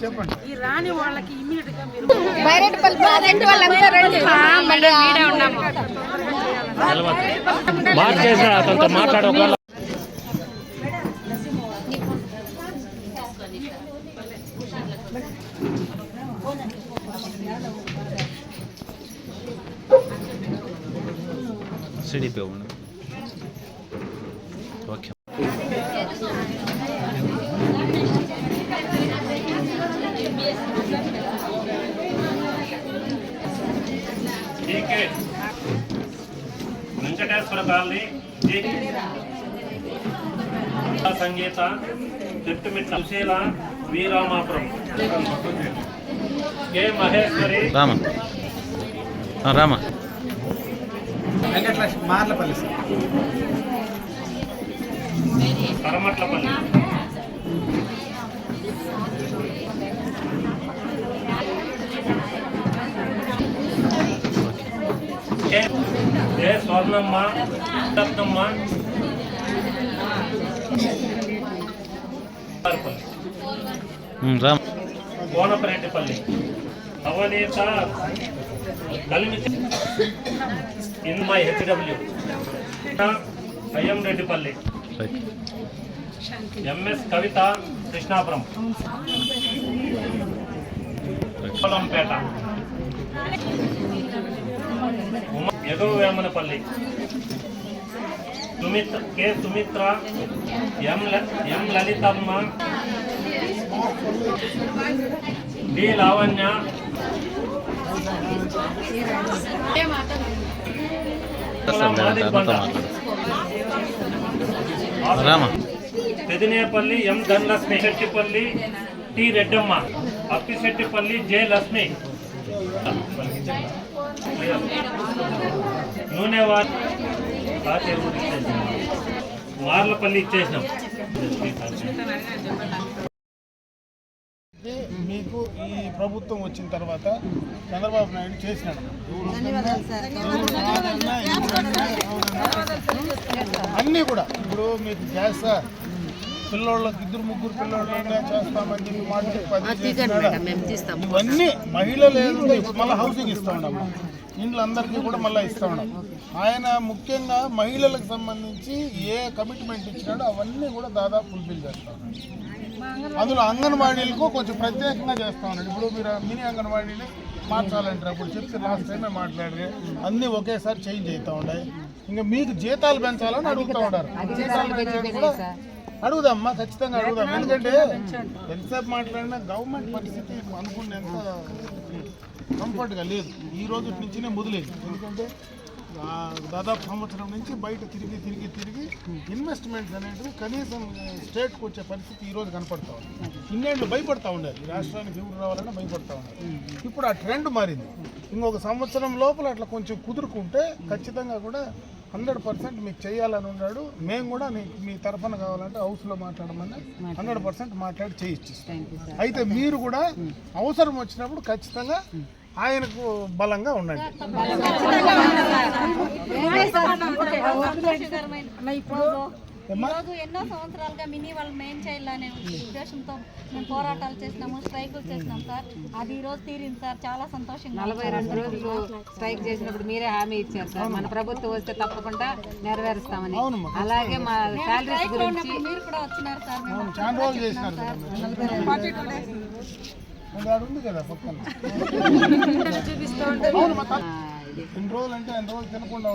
చెప్తూ ఈ రాని వాళ్ళకి గా మీరు మార్చేసిన అతనితో మాట్లాడే ఒకవేళ CDP DK Venkateswara colony Sangeetha Thittumitta Susheela Veeramapuram. K. Maheshwari. Rama. Rama. Venkatalakshmi Marlapalli sir. Karamatlapalli A Swarnamma Ratnamma Konapareddipalli Avaneetha కలిమి ఇన్మై హెచ్డబ్ల్యూ. అయ్యం రెడ్డిపల్లి. ఎంఎస్ కవిత కృష్ణాపురం. పొలంపేట ఉమ ఎగువ Vemanapalli Sumitra K. Sumitra M. M. Lalithamma D. Lavanya. Pedinepalli M. Dhanalakshmi Settipalli T. Reddamma Appisettipalli J. Lakshmi. నూనె వార్లపల్లి ఇచ్చేసినాం. మీకు ఈ ప్రభుత్వం వచ్చిన తర్వాత చంద్రబాబు నాయుడు చేసినాడు. అన్నీ కూడా. ఇప్పుడు మీకు గ్యాస్ పిల్లోళ్ళకి ఇద్దరు ముగ్గురు పిల్లోళ్ళనే చేస్తామని చెప్పి మాట చెప్పి. ఇవన్నీ మహిళలు మళ్ళీ హౌసింగ్ ఇస్తా ఉన్నాం ఇండ్లు అందరికీ కూడా మళ్ళీ ఇస్తా ఉన్నాం ఆయన ముఖ్యంగా మహిళలకు సంబంధించి ఏ కమిట్మెంట్ ఇచ్చినాడో అవన్నీ కూడా దాదాపు ఫుల్ఫిల్ చేస్తా ఉన్నాడు అందులో అంగన్వాడీలకు కొంచెం ప్రత్యేకంగా చేస్తా ఉన్నాడు ఇప్పుడు మీరు మినీ అంగన్వాడీని మార్చాలంటారు. అప్పుడు చెప్తే లాస్ట్ టైమే మాట్లాడారు. అన్నీ ఒకేసారి చేంజ్ అవుతా ఉన్నాయి ఇంకా మీకు జీతాలు పెంచాలని అడుగుతూ ఉన్నారు జీతాలు పెంచేది కూడా అడుగుదామ్మా ఖచ్చితంగా అడుగుదాం. ఎందుకంటే ఎంతసేపు మాట్లాడినా గవర్నమెంట్ పరిస్థితి అనుకునేంత కంఫర్ట్గా లేదు. ఈ రోజు నుంచినే మొదలైంది. ఎందుకంటే దాదాపు సంవత్సరం నుంచి బయట తిరిగి తిరిగి తిరిగి ఇన్వెస్ట్మెంట్స్ అనేటివి కనీసం స్టేట్కి వచ్చే పరిస్థితి ఈ రోజు కనపడతా ఉంది. ఇన్నేళ్ళు భయపడతా ఉండేది రాష్ట్రానికి ఎవరు రావాలన్నా భయపడతా ఉన్నారు ఇప్పుడు ఆ ట్రెండ్ మారింది. ఇంకొక సంవత్సరం లోపల అట్లా కొంచెం కుదురుకుంటే ఖచ్చితంగా కూడా హండ్రెడ్ పర్సెంట్ మీకు చేయాలని ఉన్నాడు. మేము కూడా నీకు మీ తరఫున కావాలంటే హౌస్లో మాట్లాడమని హండ్రెడ్ పర్సెంట్ మాట్లాడి చేయిచ్చిస్తాం అయితే మీరు కూడా అవసరం వచ్చినప్పుడు ఖచ్చితంగా ఆయనకు బలంగా ఉండండి. ఏమ్మా? ఈరోజు ఎన్నో సంవత్సరాలుగా మినీ వాళ్ళు మేం చేయాలనే ఉద్దేశంతో మేము పోరాటాలు చేసినాము స్ట్రైకులు చేసినాం సార్. అది ఈ రోజు తీరింది సార్. చాలా సంతోషంగా నలభై రెండు రోజులు స్ట్రైక్ చేసినప్పుడు మీరే హామీ ఇచ్చారు సార్. మన ప్రభుత్వం వస్తే తప్పకుండా నెరవేరుస్తామని. అలాగే మా శాలరీస్ గురించి మీరు కూడా వచ్చినారు సార్. చూపిస్తూ ఉంటే అవును, మా తాత ఆ, ఇది. ఎన్ని రోజులు అంటే అన్ని రోజులు తినకుండా